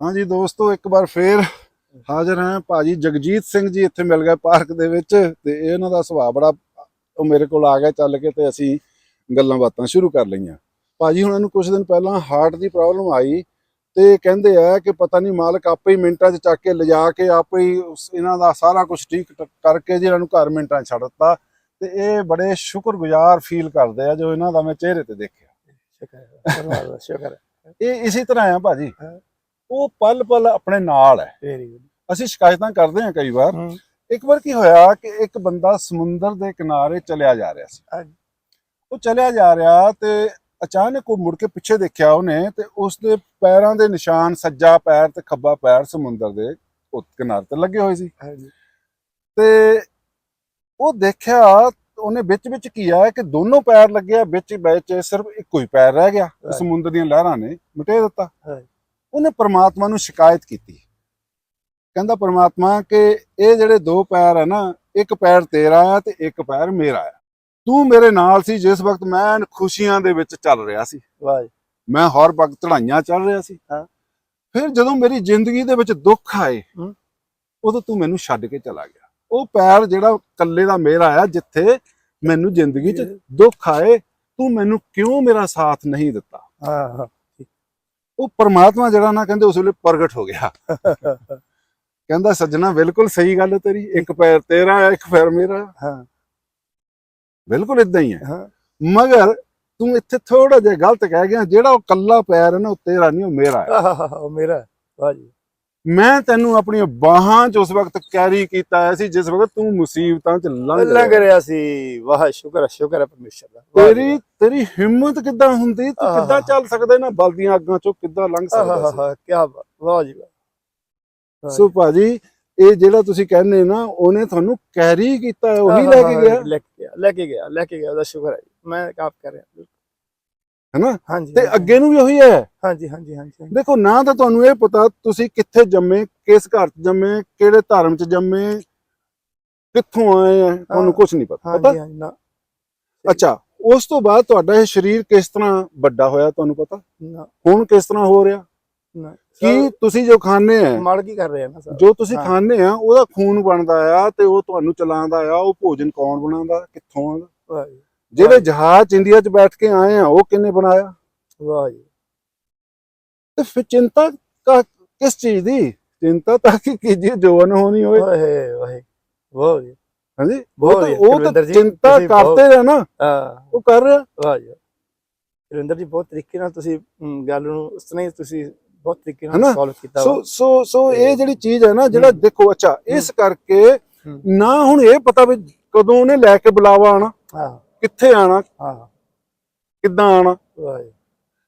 ਹਾਂਜੀ ਦੋਸਤੋ ਇੱਕ ਵਾਰ ਫੇਰ ਹਾਜ਼ਰ ਹਾਂ ਭਾਜੀ ਜਗਜੀਤ ਸਿੰਘ ਜੀ ਇੱਥੇ ਮਿਲ ਗਏ ਪਾਰਕ ਦੇ ਵਿੱਚ ਤੇ ਇਹਨਾਂ ਦਾ ਸੁਭਾਅ ਬੜਾ ਉਹ ਮੇਰੇ ਕੋਲ ਆ ਗਿਆ ਚੱਲ ਕੇ ਤੇ ਅਸੀਂ ਗੱਲਾਂ ਬਾਤਾਂ ਸ਼ੁਰੂ ਕਰ ਲਈਆਂ। ਭਾਜੀ ਹੁਣਾਂ ਨੂੰ ਕੁਝ ਦਿਨ ਪਹਿਲਾਂ ਹਾਰਟ ਦੀ ਪ੍ਰੋਬਲਮ ਆਈ ਤੇ ਕਹਿੰਦੇ ਆ ਕਿ ਪਤਾ ਨਹੀਂ ਮਾਲਕ ਆਪੇ ਹੀ ਮਿੰਟਾਂ 'ਚ ਚੱਕ ਕੇ ਲਿਜਾ ਕੇ ਆਪੇ ਹੀ ਇਹਨਾਂ ਦਾ ਸਾਰਾ ਕੁਝ ਠੀਕ ਕਰਕੇ ਜਿਹਨਾਂ ਨੂੰ ਘਰ ਮਿੰਟਾਂ 'ਚ ਛੱਡ ਦਿੱਤਾ ਤੇ ਇਹ ਬੜੇ ਸ਼ੁਕਰਗੁਜ਼ਾਰ ਫੀਲ ਕਰਦੇ ਆ ਜੋ ਇਹਨਾਂ ਦਾ ਮੈਂ ਚਿਹਰੇ ਤੇ ਦੇਖਿਆ। ਸ਼ੁਕਰ ਇਹ ਇਸੇ ਤਰ੍ਹਾਂ ਆ ਭਾਜੀ। ਉਹ ਪਲ ਪਲ ਆਪਣੇ ਨਾਲ ਹੈ। ਵੈਰੀ ਗੁੱਡ ਅਸੀਂ ਸ਼ਿਕਾਇਤਾਂ ਕਰਦੇ ਹਾਂ ਕਈ ਵਾਰ। ਇੱਕ ਵਾਰ ਕੀ ਹੋਇਆ ਕਿ ਇੱਕ ਬੰਦਾ ਸਮੁੰਦਰ ਦੇ ਕਿਨਾਰੇ ਚਲਿਆ ਜਾ ਰਿਹਾ ਸੀ। ਉਹ ਚਲਿਆ ਜਾ ਰਿਹਾ ਤੇ ਅਚਾਨਕ ਉਹ ਮੁੜ ਕੇ ਪਿੱਛੇ ਦੇਖਿਆ ਉਹਨੇ ਤੇ ਉਸ ਦੇ ਪੈਰਾਂ ਦੇ ਨਿਸ਼ਾਨ ਸੱਜਾ ਪੈਰ ਤੇ ਖੱਬਾ ਪੈਰ ਸਮੁੰਦਰ ਦੇ ਕਿਨਾਰੇ ਤੇ ਲੱਗੇ ਹੋਏ ਸੀ। ਤੇ ਉਹ ਦੇਖਿਆ ਉਹਨੇ ਵਿੱਚ ਵਿੱਚ ਕੀ ਆ ਕਿ ਦੋਨੋਂ ਪੈਰ ਲੱਗਿਆ ਵਿੱਚ ਵਿੱਚ ਸਿਰਫ ਇੱਕੋ ਹੀ ਪੈਰ ਰਹਿ ਗਿਆ। ਸਮੁੰਦਰ ਦੀਆਂ ਲਹਿਰਾਂ ਨੇ ਮਿਟੇ ਦਿੱਤਾ। ਉਹਨੇ ਪ੍ਰਮਾਤਮਾ ਨੂੰ ਸ਼ਿਕਾਇਤ ਕੀਤੀ। ਕਹਿੰਦਾ ਪ੍ਰਮਾਤਮਾ ਕਿ ਇਹ ਜਿਹੜੇ ਦੋ ਪੈਰ ਹੈ ਨਾ ਇੱਕ ਪੈਰ ਤੇਰਾ ਆ ਤੇ ਇੱਕ ਪੈਰ ਮੇਰਾ ਆ। ਤੂੰ ਮੇਰੇ ਨਾਲ ਸੀ ਜਿਸ ਵਕਤ ਮੈਂ ਖੁਸ਼ੀਆਂ ਦੇ ਵਿੱਚ ਚੱਲ ਰਿਹਾ ਸੀ। ਵਾਹ ਮੈਂ ਹਰ ਵਕਤ ਚੜਾਈਆਂ ਚੱਲ ਰਿਹਾ ਸੀ। ਹਾਂ। ਫਿਰ ਜਦੋਂ ਮੇਰੀ ਜ਼ਿੰਦਗੀ ਦੇ ਵਿੱਚ ਦੁੱਖ ਆਏ। ਉਦੋਂ ਤੂੰ ਮੈਨੂੰ ਛੱਡ ਕੇ ਚਲਾ ਗਿਆ। ਉਹ ਪੈਰ ਜਿਹੜਾ ਕੱਲੇ ਦਾ ਮੇਰਾ ਆ ਜਿੱਥੇ ਮੈਨੂੰ ਜ਼ਿੰਦਗੀ 'ਚ ਦੁੱਖ ਆਏ ਤੂੰ ਮੈਨੂੰ ਕਿਉਂ ਮੇਰਾ ਸਾਥ ਨਹੀਂ ਦਿੱਤਾ? ਹਾਂ। ਉਹ ਪਰਮਾਤਮਾ ਜਿਹੜਾ ਨਾ ਕਹਿੰਦੇ ਉਸ ਵੇਲੇ ਪ੍ਰਗਟ ਹੋ ਗਿਆ। ਕਹਿੰਦਾ ਸੱਜਣਾ ਬਿਲਕੁਲ ਸਹੀ ਗੱਲ ਹੈ ਤੇਰੀ। ਇੱਕ ਪੈਰ ਤੇਰਾ ਇੱਕ ਪੈਰ ਮੇਰਾ। ਹਾਂ। ਬਿਲਕੁਲ ਇਦਾਂ ਹੀ ਹੈ। ਮਗਰ ਤੂੰ ਇੱਥੇ ਥੋੜਾ ਜਿਹਾ ਗਲਤ ਕਹਿ ਗਿਆ ਜਿਹੜਾ ਉਹ ਕੱਲਾ ਪੈਰ ਹੈ ਨਾ ਉਹ ਤੇਰਾ ਨਹੀਂ ਉਹ ਮੇਰਾ ਹੈ। ਆਹ, ਉਹ ਮੇਰਾ ਵਾਹ ਜੀ। ਮੈਂ ਤੈਨੂੰ ਆਪਣੀਆਂ ਬਾਹਾਂ 'ਚ ਉਸ ਵਕਤ ਕੈਰੀ ਕੀਤਾ ਹੋਇਆ ਸੀ ਜਿਸ ਵਕਤ ਤੂੰ ਮੁਸੀਬਤਾਂ 'ਚ ਲੰਘ ਲੰਘ ਰਿਹਾ ਸੀ। ਵਾਹ ਸ਼ੁਕਰ ਹੈ ਸ਼ੁਕਰ ਹੈ ਪਰਮੇਸ਼ਰ ਦਾ। ਵਾਹ ਜੀ, ਤੇਰੀ ਤੇਰੀ ਹਿੰਮਤ ਕਿੱਦਾਂ ਹੁੰਦੀ? ਤੂੰ ਆਹਾ। ਕਿੱਦਾਂ ਚੱਲ ਸਕਦਾ ਇਹਨਾਂ ਬਲਦੀਆਂ ਅੱਗਾਂ 'ਚੋਂ? ਕਿੱਦਾਂ ਲੰਘ ਸਕਦਾ ਸੀ? ਹਾਂ ਕੀ ਬਾਤ ਵਾਹ ਜੀ ਵਾਹ। ਸੋ ਭਾਜੀ ਇਹ ਜਿਹੜਾ ਤੁਸੀਂ ਕਹਿੰਦੇ ਨਾ ਉਹਨੇ ਤੁਹਾਨੂੰ ਕੈਰੀ ਕੀਤਾ ਹੈ, ਉਹੀ ਲੈ ਕੇ ਗਿਆ? ਲੈ ਕੇ ਗਿਆ ਲੈ ਕੇ ਗਿਆ ਲੈ ਕੇ ਗਿਆ ਉਹਦਾ ਸ਼ੁਕਰ ਹੈ ਜੀ। ਮੈਂ ਕਾਪ ਕਰ ਰਿਹਾ ਹੈਨਾ? ਤੇ ਅੱਗੇ ਨੂੰ ਵੀ ਉਹੀ ਹੈ। ਹਾਂਜੀ ਹਾਂਜੀ ਹਾਂਜੀ। ਦੇਖੋ ਨਾ ਤਾਂ ਤੁਹਾਨੂੰ ਇਹ ਪਤਾ ਤੁਸੀਂ ਕਿੱਥੇ ਜੰਮੇ ਕਿਸ ਘਰ 'ਚ ਜੰਮੇ ਕਿਹੜੇ ਧਰਮ 'ਚ ਜੰਮੇ ਕਿੱਥੋਂ ਆਏ ਆ ਤੁਹਾਨੂੰ। ਕੁਝ ਨਹੀਂ ਪਤਾ ਪਤਾ? ਨਾ। ਅੱਛਾ ਉਸ ਤੋਂ ਬਾਅਦ ਤੁਹਾਡਾ ਇਹ ਸਰੀਰ ਕਿਸ ਤਰ੍ਹਾਂ ਵੱਡਾ ਹੋਇਆ ਤੁਹਾਨੂੰ ਪਤਾ? ਨਾ। ਹੁਣ ਕਿਸ ਤਰ੍ਹਾਂ ਹੋ ਰਿਹਾ? ਨਾ ਕੀ ਤੁਸੀਂ ਜੋ ਖਾਣੇ ਆ ਮਾਲ ਕੀ ਕਰ ਰਹੇ ਆ ਨਾ ਸਰ? ਜੋ ਤੁਸੀਂ। ਖਾਣੇ ਆ ਉਹਦਾ ਖੂਨ ਬਣਦਾ ਆ ਤੇ ਉਹ ਤੁਹਾਨੂੰ ਚਲਾਉਂਦਾ ਆ ਉਹ ਭੋਜਨ ਕੌਣ ਬਣਾਉਂਦਾ ਕਿੱਥੋਂ ਆਉਂਦਾ? ਜੀ ਜਿਹੜੇ ਜਹਾਜ਼ ਇੰਡੀਆ 'ਚ ਬੈਠ ਕੇ ਆਏ ਆ ਉਹ ਕਿੰਨੇ ਬਣਾਇਆ? ਵਾਹ ਜੀ। ਤੇ ਫਿਰ ਚਿੰਤਾ ਕਾ ਕਿਸ ਚੀਜ਼ ਦੀ? ਚਿੰਤਾ ਤਾਂ ਕਿ ਕੀਜੀ ਜੋ ਅਨਹੋਣੀ ਹੋਏ ਵਾਹ ਵਾਹ ਵਾਹ ਜੀ। ਹਾਂਜੀ? ਬਹੁਤ ਉਹ ਤਾਂ ਚਿੰਤਾ ਕਰਦੇ ਆ ਨਾ ਹਾਂ। ਉਹ ਕਰ ਰਿਹਾ। ਵਾਹ ਜੀ। ਰਵਿੰਦਰ ਜੀ ਬਹੁਤ ਤਰੀਕੇ ਨਾਲ ਤੁਸੀਂ ਗੱਲ ਨੂੰ ਉਸ ਤਰ੍ਹਾਂ ਹੀ ਤੁਸੀਂ ਬਹੁਤ ਤਰੀਕੇ? ਨਾਲ ਸੋਲਵ ਕੀਤਾ ਸੋ। ਸੋ ਸੋ ਇਹ ਜਿਹੜੀ ਚੀਜ਼ ਹੈ ਨਾ ਜਿਹੜਾ। ਦੇਖੋ ਅੱਛਾ ਇਸ ਕਰਕੇ। ਨਾ ਹੁਣ ਇਹ ਪਤਾ ਵੀ ਕਦੋਂ ਉਹਨੇ ਲੈ ਕੇ ਬੁਲਾਵਾ ਆਣਾ ਹਾਂ। ਕਿੱਥੇ ਆਣਾ? ਹਾਂ। ਕਿੱਦਾਂ ਆਣਾ?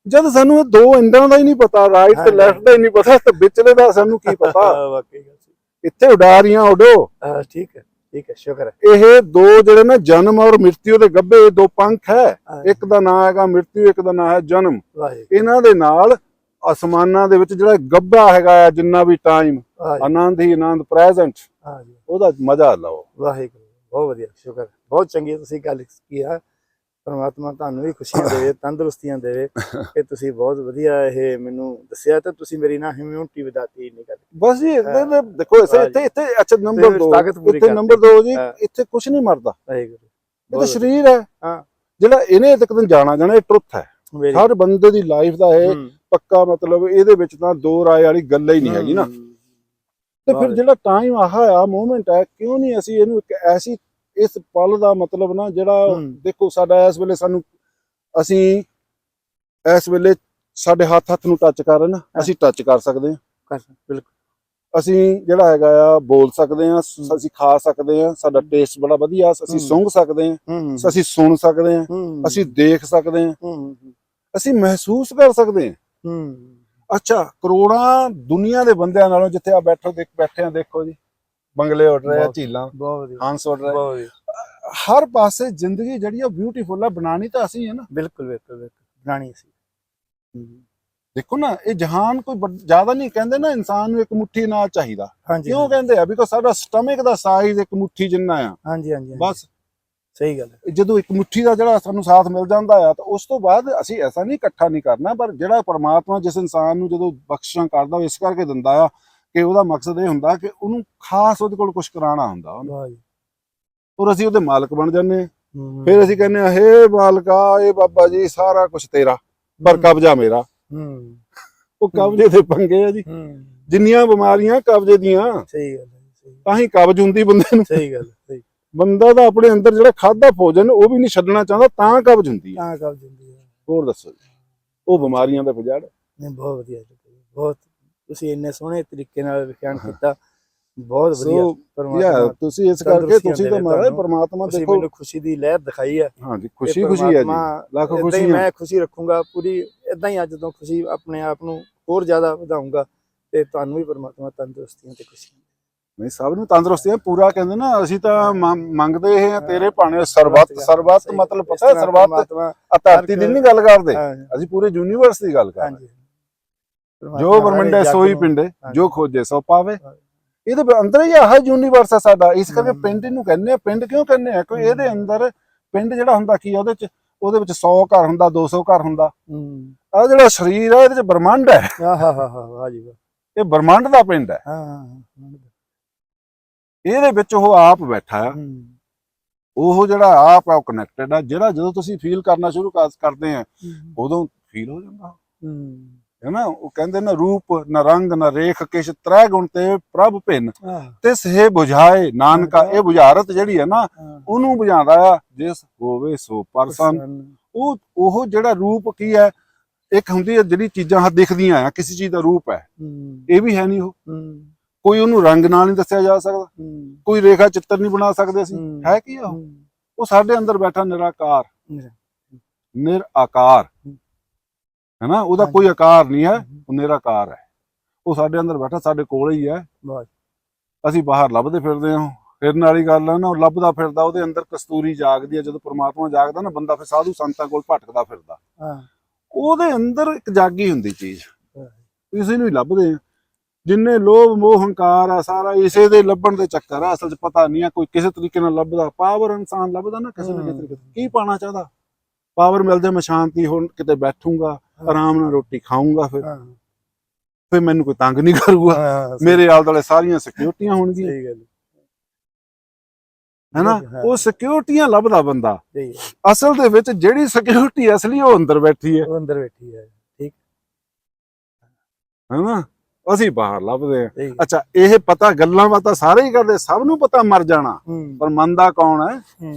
ਜਦ ਸਾਨੂੰ ਇਹ ਦੋ ਐਂਡਾਂ ਦਾ ਹੀ ਨਹੀਂ ਪਤਾ ਰਾਈਟ ਤੇ। ਲੈਫਟ ਦਾ ਹੀ ਨਹੀਂ ਪਤਾ ਤੇ ਵਿਚਲੇ ਦਾ ਸਾਨੂੰ ਕੀ ਪਤਾ? ਵਾਕਈ ਇੱਥੇ ਉਡਾਰੀਆਂ ਉਡੋ। ਹਾਂ ਠੀਕ ਹੈ ਠੀਕ ਹੈ ਸ਼ੁਕਰ ਹੈ। ਇਹ ਦੋ ਜਿਹੜੇ ਨਾ ਜਨਮ ਔਰ ਮ੍ਰਿਤਿੂ ਦੇ ਗੱਭੇ ਇਹ ਦੋ ਪੰਖ ਹੈ। ਇੱਕ ਦਾ ਨਾਮ ਹੈਗਾ ਮ੍ਰਿਤਿੂ ਇੱਕ ਦਾ ਨਾਮ ਹੈ ਜਨਮ। ਇਹਨਾਂ ਦੇ ਨਾਲ ਅਸਮਾਨਾਂ ਦੇ ਵਿੱਚ ਜਿਹੜਾ ਗੱਭਾ ਹੈਗਾ ਜਿੰਨਾ ਵੀ ਟਾਈਮ ਆਨੰਦ ਹੀ ਆਨੰਦ ਪ੍ਰੈਜ਼ੈਂਟ ਉਹਦਾ ਮਜ਼ਾ ਲਓ। ਵਾਹਿਗੁਰੂ। ਬਹੁਤ ਵਧੀਆ ਸ਼ੁਕਰ ਬਹੁਤ ਚੰਗੀ ਤੁਸੀਂ ਗੱਲ ਕੀਤੀ ਆ। ਪਰਮਾਤਮਾ ਤੁਹਾਨੂੰ ਵੀ ਖੁਸ਼ੀਆਂ ਦੇਵੇ ਤੰਦਰੁਸਤੀਆਂ ਦੇਵੇ ਕਿ ਤੁਸੀਂ ਬਹੁਤ ਵਧੀਆ ਇਹ ਮੈਨੂੰ ਦੱਸਿਆ ਤੇ ਤੁਸੀਂ ਮੇਰੀ ਨਾ ਇਮਿਊਨਿਟੀ ਵਧਾਤੀ ਇੰਨੀ ਗੱਲ। ਬਸ ਜੀ ਦੇਖੋ ਇੱਥੇ। ਇੱਥੇ ਅੱਛਾ ਨੰਬਰ ਤੇ 2 ਤਾਕਤ ਪੂਰੀ ਇੱਥੇ। ਨੰਬਰ 2 ਜੀ। ਇੱਥੇ ਕੁਝ ਨਹੀਂ ਮਰਦਾ। ਵਾਹਿਗੁਰੂ ਇਹ ਤਾਂ ਸਰੀਰ ਹੈ। ਹਾਂ। ਜਿਹੜਾ ਇਹਨੇ ਇੱਕ ਦਿਨ ਜਾਣਾ ਜਾਣਾ ਇਹ ਟਰੁੱਥ ਹੈ। ਹਰ ਬੰਦੇ ਦੀ ਲਾਈਫ ਦਾ ਇਹ ਪੱਕਾ ਮਤਲਬ ਇਹਦੇ ਵਿੱਚ ਤਾਂ ਦੋ ਰਾਏ ਵਾਲੀ ਗੱਲ ਹੀ ਨਹੀਂ ਹੈਗੀ ਨਾ। ਤੇ ਫਿਰ। ਜਿਹੜਾ ਟਾਈਮ ਆਹ ਆ ਮੂਮੈਂਟ ਹੈ ਕਿਉਂ ਨਹੀਂ ਅਸੀਂ ਇਹਨੂੰ ਇੱਕ ਐਸੀ ਇਸ ਪਲ ਦਾ ਮਤਲਬ ਨਾ ਜਿਹੜਾ। ਦੇਖੋ ਸਾਡਾ ਇਸ ਵੇਲੇ ਸਾਨੂੰ ਅਸੀਂ ਇਸ ਵੇਲੇ ਸਾਡੇ ਹੱਥ ਹੱਥ ਨੂੰ ਟੱਚ ਕਰ ਰਹੇ ਨਾ ਅਸੀਂ ਟੱਚ ਕਰ ਸਕਦੇ ਹਾਂ। ਬਿਲਕੁਲ। ਅਸੀਂ ਜਿਹੜਾ ਹੈਗਾ ਆ ਬੋਲ ਸਕਦੇ ਹਾਂ ਸ- ਅਸੀਂ ਖਾ ਸਕਦੇ ਹਾਂ ਸਾਡਾ ਟੇਸਟ ਬੜਾ ਵਧੀਆ ਅਸੀਂ। ਸੁੰਘ ਸਕਦੇ ਹਾਂ ਹਮ, ਅਸੀਂ ਸੁਣ ਸਕਦੇ ਹਾਂ ਅਸੀਂ ਦੇਖ ਸਕਦੇ ਹਾਂ। ਅਸੀਂ ਮਹਿਸੂਸ ਕਰ ਸਕਦੇ ਹਾਂ। ਅੱਛਾ ਕਰੋੜਾਂ ਦੁਨੀਆ ਦੇ ਬੰਦਿਆਂ ਨਾਲੋਂ ਜਿੱਥੇ ਆ ਬੈਠੋ ਦੇਖ ਬੈਠੇ ਆ ਦੇਖੋ ਜੀ। ਬੰਗਲੇ ਉੱਡ ਰਹੇ ਆ ਝੀਲਾਂ ਬਹੁਤ ਵਧੀਆ। ਹੰਸ ਉੱਡ ਰਹੇ ਬਹੁਤ ਵਧੀਆ। ਹਰ ਪਾਸੇ ਜ਼ਿੰਦਗੀ ਜਿਹੜੀ ਆ ਬਿਊਟੀਫੁਲ ਆ ਬਣਾਣੀ ਤਾਂ ਅਸੀਂ ਹੈ ਨਾ। ਬਿਲਕੁਲ ਬਿਲਕੁਲ ਬਣਾਣੀ ਸੀ ਦੇਖੋ ਨਾ ਇਹ ਜਹਾਨ ਕੋਈ ਜ਼ਿਆਦਾ ਨਹੀਂ ਕਹਿੰਦੇ ਨਾ ਇਨਸਾਨ ਨੂੰ ਇੱਕ ਮੁੱਠੀ ਨਾਲ ਚਾਹੀਦਾ। ਕਿਉਂ ਕਹਿੰਦੇ ਆ? ਬਿਕੋਜ਼ ਸਾਡਾ ਸਟਮਕ ਦਾ ਸਾਈਜ਼ ਇੱਕ ਮੁੱਠੀ ਜਿੰਨਾ ਆ। ਹਾਂਜੀ ਹਾਂਜੀ। ਬਸ। ਸਹੀ ਗੱਲ ਹੈ। ਜਦੋਂ ਇੱਕ ਮੁੱਠੀ ਦਾ ਜਿਹੜਾ ਸਾਨੂੰ ਸਾਥ ਮਿਲ ਜਾਂਦਾ ਆ ਤਾਂ ਉਸ ਤੋਂ ਬਾਅਦ ਅਸੀਂ ਐਸਾ ਨਹੀਂ ਇਕੱਠਾ ਨਹੀਂ ਕਰਨਾ ਪਰ ਜਿਹੜਾ ਪਰਮਾਤਮਾ ਜਿਸ ਇਨਸਾਨ ਨੂੰ ਜਦੋਂ ਬਖਸ਼ਿਸ਼ਾਂ ਕਰਦਾ ਉਹ ਇਸ ਕਰਕੇ ਦਿੰਦਾ ਆ ਕਿ ਉਹਦਾ ਮਕਸਦ ਇਹ ਹੁੰਦਾ ਕਿ ਉਹਨੂੰ ਖਾਸ ਉਹਦੇ ਕੋਲ ਕੁਝ ਕਰਾਉਣਾ ਹੁੰਦਾ ਉਹਨੂੰ। ਵਾਹ ਜੀ। ਔਰ ਅਸੀਂ ਉਹਦੇ ਮਾਲਕ ਬਣ ਜਾਂਦੇ ਹਾਂ। ਹੂੰ। ਫਿਰ ਅਸੀਂ ਕਹਿੰਦੇ ਆ ਹੇ ਮਾਲਕਾ ਇਹ ਬਾਬਾ ਜੀ ਸਾਰਾ ਕੁਝ ਤੇਰਾ ਪਰ ਹੂੰ। ਕਬਜ਼ਾ ਮੇਰਾ। ਹੂੰ। ਉਹ ਕਬਜ਼ੇ ਦੇ ਪੰਗੇ ਆ ਜੀ। ਹੂੰ। ਜਿੰਨੀਆਂ ਬਿਮਾਰੀਆਂ ਕਬਜ਼ੇ ਦੀਆਂ ਸਹੀ ਗੱਲ ਹੈ ਸਹੀ। ਤਾਂ ਹੀ ਕਬਜ਼ ਹੁੰਦੀ ਬੰਦੇ ਨੂੰ। ਸਹੀ ਗੱਲ ਹੈ, ਸਹੀ। ਬੰਦਾ ਤਾਂ ਆਪਣੇ ਅੰਦਰ ਜਿਹੜਾ ਖਾਦਾ ਭੋਜਨ ਉਹ ਵੀ ਨਹੀਂ ਛੱਡਣਾ ਚਾਹੁੰਦਾ ਤਾਂ ਕਬਜ਼ ਹੁੰਦੀ ਹੈ। ਤਾਂ ਕਬ ਜਿੰਦੀ ਹੈ। ਹੋਰ ਦੱਸੋ ਜੀ। ਉਹ ਬਿਮਾਰੀਆਂ ਦਾ ਪਜੜ ਨਹੀਂ ਬਹੁਤ ਵਧੀਆ ਜੀ, ਬਹੁਤ ਤੁਸੀਂ ਇੰਨੇ ਸੋਹਣੇ ਤਰੀਕੇ ਨਾਲ ਵਿਖਿਆਨ ਕੀਤਾ। ਬਹੁਤ ਵਧੀਆ ਸੋ ਯਾ ਪਰਮਾਤਮਾ ਤੁਸੀਂ ਇਸ ਕਰਕੇ ਤੰਦਰੁਸਤੀਆਂ ਤੁਸੀਂ ਤਾਂ ਦੇਵੇ ਮਹਾਰਾਜ ਤੁਹਾਨੂੰ। ਪਰਮਾਤਮਾ ਤੁਸੀਂ ਦੇਖੋ। ਮੈਨੂੰ ਖੁਸ਼ੀ ਦੀ ਲਹਿਰ ਦਿਖਾਈ ਹੈ। ਹਾਂਜੀ ਖੁਸ਼ੀ ਖੁਸ਼ੀ ਹੈ ਜੀ। ਲੱਖ ਹੀ ਖੁਸ਼ੀਆਂ ਮੈਂ ਖੁਸ਼ੀ ਰੱਖੂੰਗਾ ਪੂਰੀ ਇਦਾਂ ਹੀ ਅੱਜ ਤੋਂ ਖੁਸ਼ੀ ਆਪਣੇ ਆਪ ਨੂੰ ਹੋਰ ਜ਼ਿਆਦਾ ਵਧਾਉਂਗਾ ਤੇ ਤੁਹਾਨੂੰ ਵੀ ਪਰਮਾਤਮਾ ਤੰਦਰੁਸਤੀਆਂ ਤੇ ਖੁਸ਼ੀਆਂ ਨਹੀਂ ਸਭ ਨੂੰ ਤੰਦਰੁਸਤੀਆਂ ਪੂਰਾ ਕਹਿੰਦੇ ਨਾ ਅਸੀਂ ਤਾਂ ਮੰਗ- ਮੰਗਦੇ ਆ ਤੇਰੇ ਭਾਣੇ ਸਰਬੱਤ ਸਰਬੱਤ ਮਤਲਬ ਪਤਾ ਹੈ ਸਰਬੱਤ ਆ ਧਰਤੀ ਦੀ ਨਹੀਂ ਗੱਲ ਕਰਦੇ। ਹਾਂ, ਅਸੀਂ ਪੂਰੇ ਯੂਨੀਵਰਸ ਦੀ ਗੱਲ ਕਰ ਰਹੇ ਜੋ ਬਰਮੰਡੇ ਸੋਈ ਪਿੰਡੇ। ਜੋ ਖੋਜੇ ਸੋ ਪਾਵੇ। ਹਾਂ। ਇਹਦੇ ਅੰਦਰ ਹੀ ਆਹ ਯੂਨੀਵਰਸ ਹੈ ਸਾਡਾ। ਇਸ ਕਰਕੇ। ਪਿੰਡ ਨੂੰ ਕਹਿੰਦੇ ਆ। ਪਿੰਡ ਕਿਉਂ ਕਹਿੰਦੇ ਆ? ਕਿਉਂਕਿ ਇਹਦੇ। ਅੰਦਰ ਪਿੰਡ ਜਿਹੜਾ ਹੁੰਦਾ ਕੀ ਆ ਉਹਦੇ ਚ ਉਹਦੇ ਵਿੱਚ 100 ਘਰ ਹੁੰਦਾ 200 ਘਰ ਹੁੰਦਾ। ਹੂੰ ਆ ਜਿਹੜਾ ਸਰੀਰ ਹੈ ਇਹਦੇ ਚ ਬ੍ਰਹਮੰਡ ਹੈ। ਆਹ ਹਾ ਹਾ ਹਾ ਜੀ ਇਹ ਬ੍ਰਹਮੰਡ ਦਾ ਪਿੰਡ ਹੈ ਹਾਂ ਹਾਂ, ਹਾਂ। ਇਹਦੇ ਵਿੱਚ ਉਹ ਆਪ ਬੈਠਾ ਆ। ਉਹ ਜਿਹੜਾ ਆਪ ਉਹ ਕਨੈਕਟਡ ਆ। ਜਿਹੜਾ ਜਦੋਂ ਤੁਸੀਂ ਫੀਲ ਕਰਨਾ ਸ਼ੁਰੂ ਕਰ- ਕਰਦੇ ਆ ਉਦੋਂ ਫੀਲ ਹੋ ਜਾਂਦਾ। ਹੂੰ। ਹੈਨਾ ਉਹ ਕਹਿੰਦੇ ਨਾ ਰੂਪ ਨਾ ਰੰਗ ਨਾ ਰੇਖ ਕਿਛ ਤ੍ਰੈ ਗੁਣ ਤੇ ਪ੍ਰਭ ਭਿੰਨ। ਆਹ। ਤਿਸ ਹੈ 부ਝਾਏ ਨਾਨਕਾ। ਇਹ ਬੁਝਾਰਤ ਜਿਹੜੀ ਹੈ ਨਾ ਉਹਨੂੰ ਬੁਝਾਉਂਦਾ ਆ ਜਿਸ ਹੋਵੇ ਸੋ ਪਰਸਨ। ਉਹ ਉਹ ਜਿਹੜਾ ਰੂਪ ਕੀ ਹੈ ਇੱਕ ਹੁੰਦੀ ਹੈ ਜਿਹੜੀ ਚੀਜ਼ਾਂ ਹੱਥ ਦਿਖਦੀਆਂ ਆ ਕਿਸੇ ਚੀਜ਼ ਦਾ ਰੂਪ ਹੈ। ਇਹ ਵੀ ਹੈ ਨਹੀਂ ਉਹ। ਕੋਈ ਉਹਨੂੰ ਰੰਗ ਨਾਲ ਨਹੀਂ ਦੱਸਿਆ ਜਾ ਸਕਦਾ। ਕੋਈ ਰੇਖਾ ਚਿੱਤਰ ਨਹੀਂ ਬਣਾ ਸਕਦੇ ਅਸੀਂ। ਹੂੰ। ਕੀ ਆ ਉਹ? ਸਾਡੇ ਅੰਦਰ ਬੈਠਾ ਨਿਰਾਕਾਰ। ਨਿਰਾ- ਨਿਰਾਕਾਰ। ਹੂੰ। ਹੈਨਾ? ਉਹਦਾ। ਕੋਈ ਆਕਾਰ ਨਹੀਂ ਹੈ। ਉਹ ਨਿਰਾਕਾਰ ਹੈ। ਉਹ ਸਾਡੇ ਅੰਦਰ ਬੈਠਾ ਸਾਡੇ ਕੋਲ ਹੀ ਹੈ। ਅਸੀਂ ਬਾਹਰ ਲੱਭਦੇ ਫਿਰਦੇ ਹਾਂ। ਫਿਰਨ ਵਾਲੀ ਗੱਲ ਹੈ ਨਾ ਉਹ ਲੱਭਦਾ ਫਿਰਦਾ ਉਹਦੇ ਅੰਦਰ ਕਸਤੂਰੀ ਜਾਗਦੀ ਹੈ। ਜਦੋਂ ਪ੍ਰਮਾਤਮਾ ਜਾਗਦਾ ਨਾ ਬੰਦਾ ਫਿਰ ਸਾਧੂ ਸੰਤਾਂ ਕੋਲ ਭਟਕਦਾ ਫਿਰਦਾ। ਉਹਦੇ ਅੰਦਰ ਇੱਕ ਜਾਗੀ ਹੁੰਦੀ ਚੀਜ਼। ਇਸੇ ਨੂੰ ਹੀ ਲੱਭਦੇ ਆ। ਜਿੰਨੇ ਲੋਭ ਮੋਹ ਹੰਕਾਰ ਆ ਸਾਰਾ ਇਸੇ ਦੇ ਲੱਭਣ ਦੇ ਚੱਕਰ ਆ। ਅਸਲ 'ਚ ਪਤਾ ਨਹੀਂ ਆ ਕੋਈ ਕਿਸੇ ਤਰੀਕੇ ਨਾਲ ਲੱਭਦਾ। ਪਾਵਰ ਇਨਸਾਨ ਲੱਭਦਾ ਨਾ ਕਿਸੇ ਨਾ ਕਿਸੇ। ਤਰੀਕੇ। ਕੀ ਪਾਣਾ ਚਾਹਦਾ? ਪਾਵਰ ਮਿਲ ਜਾ ਮੈਂ ਸ਼ਾਂਤੀ ਹੁਣ ਕਿਤੇ ਬੈਠੂੰਗਾ ਆਰਾਮ ਨਾਲ ਰੋਟੀ ਖਾਊਂਗਾ ਫਿਰ। ਫਿਰ ਮੈਨੂੰ ਕੋਈ ਤੰਗ ਨਹੀਂ ਕਰੂਗਾ। ਮੇਰੇ ਆਲੇ ਦੁਆਲੇ ਸਾਰੀਆਂ ਸਿਕਿਉਰਟੀਆਂ ਹੋਣਗੀਆਂ। ਸਹੀ ਗੱਲ ਹੈਨਾ। ਉਹ ਸਿਕਿਉਰਟੀਆਂ ਲੱਭਦਾ ਬੰਦਾ। ਅਸਲ ਦੇ ਵਿੱਚ ਜਿਹੜੀ ਸਿਕਿਉਰਿਟੀ ਅਸਲੀ ਉਹ ਅੰਦਰ ਬੈਠੀ ਹੈ। ਉਹ ਅੰਦਰ ਬੈਠੀ ਹੈ। ਹੈਨਾ ਅਸੀਂ ਬਾਹਰ ਲੱਭਦੇ ਆ। ਅੱਛਾ ਇਹ ਪਤਾ ਗੱਲਾਂ ਬਾਤਾਂ ਸਾਰੇ ਹੀ ਕਰਦੇ ਸਭ ਨੂੰ ਪਤਾ ਮਰ ਜਾਣਾ। ਪਰ ਮੰਨਦਾ ਕੌਣ ਹੈ? ਹੂੰ।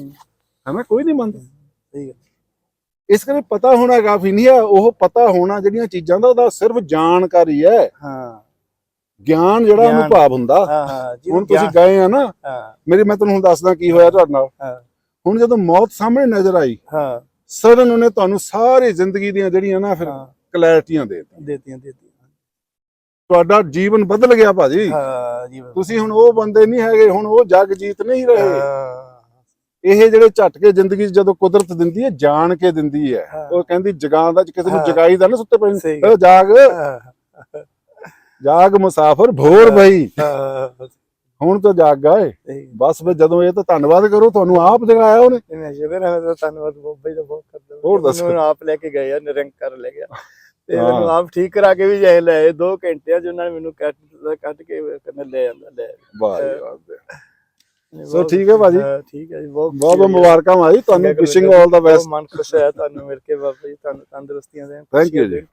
ਹੈਨਾ ਕੋਈ ਨਹੀਂ ਮੰਨਦਾ। ਸਹੀ ਹੈ। ਇਸ ਕਰਕੇ ਪਤਾ ਹੋਣਾ ਕਾਫੀ ਨਹੀਂ ਹੈ ਉਹ ਪਤਾ ਹੋਣਾ ਜਿਹੜੀਆਂ ਚੀਜ਼ਾਂ ਦਾ ਉਹਦਾ ਸਿਰਫ ਜਾਣਕਾਰੀ ਹੈ। ਹਾਂ। ਗਿਆਨ ਜਿਹੜਾ ਉਹਨੂੰ। ਭਾਵ ਹੁੰਦਾ। ਹਾਂ ਹਾਂ ਜਿਹਨੂੰ ਹੁਣ ਤੁਸੀਂ ਗਏ ਆ ਨਾ ਮੇਰੀ ਮੈਂ ਤੁਹਾਨੂੰ ਹੁਣ ਦੱਸਦਾ ਕੀ ਹੋਇਆ ਤੁਹਾਡੇ ਨਾਲ। ਹੁਣ ਜਦੋਂ ਮੌਤ ਸਾਹਮਣੇ ਨਜ਼ਰ ਆਈ ਹਾਂ। ਸਰਨ ਉਹਨੇ ਤੁਹਾਨੂੰ ਸਾਰੀ ਜ਼ਿੰਦਗੀ ਦੀਆਂ ਜਿਹੜੀਆਂ ਨਾ ਫਿਰ ਕਲੈਰਿਟੀਆਂ ਦੇ। ਦੇਤੀਆਂ। ਦੇਤੀਆਂ। ਤੁਹਾਡਾ ਜੀਵਨ ਬਦਲ ਗਿਆ ਭਾਜੀ। ਹਾਂ ਜੀ ਤੁਸੀਂ ਹੁਣ ਉਹ ਬੰਦੇ ਨਹੀਂ ਹੈਗੇ ਹੁਣ ਉਹ ਜਗ ਜੀਤ ਨਹੀਂ ਰਹੇ। ਇਹ ਜਿਹੜੇ ਝਟਕੇ ਜ਼ਿੰਦਗੀ 'ਚ ਜਦੋਂ ਕੁਦਰਤ ਦਿੰਦੀ ਹੈ ਜਾਣ ਕੇ ਦਿੰਦੀ ਹੈ। ਉਹ ਕਹਿੰਦੀ ਜਗਾਂ ਦਾ ਕਿਸੇ ਨੂੰ ਹਾਂ। ਜਗਾਈਦਾ ਨਾ ਸੁੱਤੇ ਪਏ। ਨੂੰ। ਜਾਗ। ਜਾਗ ਮੁਸਾਫਰ ਭੋਰ ਹਾਂ। ਹੁਣ ਤਾਂ ਜਾਗ ਗਏ ਬਸ ਫਿਰ ਜਦੋਂ ਇਹ ਤਾਂ ਧੰਨਵਾਦ ਕਰੋ ਤੁਹਾਨੂੰ ਆਪ ਜਗਾਇਆ ਉਹਨੇ। ਮੈਂ ਹੈ ਮੈਂ ਧੰਨਵਾਦ ਬਾਬਾ ਜੀ ਦਾ ਬਹੁਤ ਕਰਦਾ। ਹੋਰ ਦੱਸੋ। ਆਪ ਲੈ ਕੇ ਗਏ ਆ ਨਿਰੰਕਾਰ ਲੈ ਗਿਆ। ਤੇ ਹਾਂ। ਮੈਨੂੰ ਆਪ ਠੀਕ ਕਰਾ ਕੇ ਵੀ ਜਾਏ ਲੈ ਆਏ 2 ਘੰਟਿਆਂ ਚ ਉਹਨਾਂ ਨੇ ਮੈਨੂੰ ਕੱਟ ਕੱਟ ਕੇ ਕਹਿੰਦੇ ਲੈ ਆਂਦਾ ਲੈ। ਵਾਹ ਜੀ ਵਾਹ ਸੋ ਠੀਕ ਹੈ ਭਾਜੀ। ਹਾਂ, ਠੀਕ ਹੈ ਜੀ ਬਹੁਤ ਬਹੁਤ ਮੁਬਾਰਕਾਂ ਭਾਜੀ ਤੁਹਾਨੂੰ ਵਿਸ਼ਿੰਗ ਆਲ ਦਾ ਬੈਸਟ ਮਨ ਖੁਸ਼ ਹੋਇਆ ਤੁਹਾਨੂੰ ਮਿਲ ਕੇ ਬਾਬਾ ਜੀ ਤੁਹਾਨੂੰ ਤੰਦਰੁਸਤੀਆਂ ਦੇਣ Thank you ਜੀ।